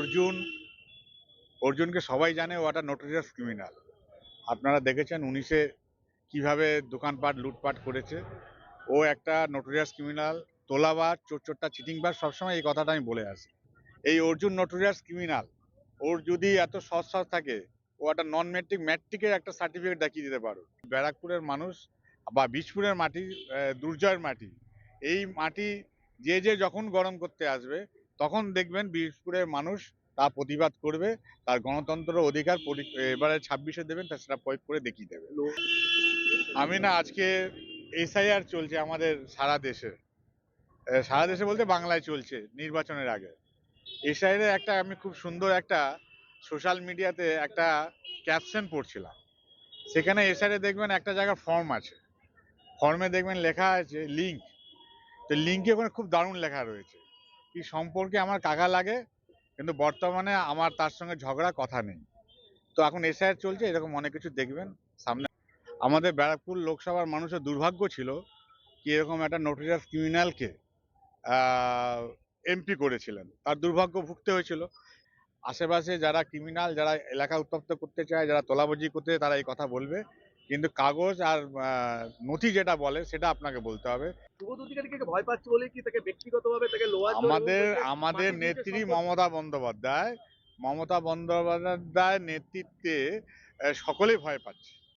অর্জুন, অর্জুনকে সবাই জানে ও একটা নোটোরিয়াস ক্রিমিনাল আপনারা দেখেছেন উনিশে কীভাবে দোকানপাট, লুটপাট করেছে। ও একটা নোটোরিয়াস ক্রিমিনাল তোলাবাজ, চোরচোরটা, চিটিংবাজ, সবসময় এই কথাটা আমি বলে আসি। এই অর্জুন নোটোরিয়াস ক্রিমিনাল ওর যদি এত সৎ সৎ থাকে, ও একটা নন মেট্রিক ম্যাট্রিকের একটা সার্টিফিকেট দেখিয়ে দিতে পারো। ব্যারাকপুরের মানুষ বা বীজপুরের মাটি দুর্জয়ের মাটি, এই মাটি যে যে যখন গরম করতে আসবে তখন দেখবেন বীজপুরের মানুষ তা প্রতিবাদ করবে, তার গণতন্ত্র অধিকার এবারে ছাব্বিশে দেবেন তা সেটা প্রয়োগ করে দেখিয়ে দেবে। আমি না আজকে এসআইআর চলছে আমাদের সারা দেশে। সারা দেশে বলতে বাংলায় চলছে নির্বাচনের আগে। এসআইআর একটা আমি খুব সুন্দর একটা সোশ্যাল মিডিয়াতে একটা ক্যাপশন পড়ছিলাম। সেখানে এসআইআর দেখবেন একটা জায়গায় ফর্ম আছে। ফর্মে দেখবেন লেখা আছে লিঙ্ক। তো লিঙ্কে ওখানে খুব দারুণ লেখা রয়েছে। কি সম্পর্কে আমার কাকা লাগে, কিন্তু বর্তমানে আমার তার সঙ্গে ঝগড়া কথা নেই। তো এখন এসআইআর চলছে, এরকম অনেক কিছু দেখবেন। সামনে আমাদের ব্যারাকপুর লোকসভার মানুষের দুর্ভাগ্য ছিল কি এরকম একটা নোটোরিয়াস ক্রিমিনালকে এমপি করেছিলেন। তার দুর্ভাগ্য ভুগতে হয়েছিল। আশেপাশে যারা ক্রিমিনাল যারা এলাকা উত্তপ্ত করতে চায়, যারা তোলাবাজি করতে তারা এই কথা বলবে। কিন্তু কাগজ আর নথি যেটা বলে সেটা আপনাকে বলতে হবে। ভয় পাচ্ছে বলে কি তাকে ব্যক্তিগতভাবে তাকে আমাদের আমাদের নেত্রী মমতা বন্দ্যোপাধ্যায় মমতা বন্দ্যোপাধ্যায় নেতৃত্বে সকলে সকলেই ভয় পাচ্ছে।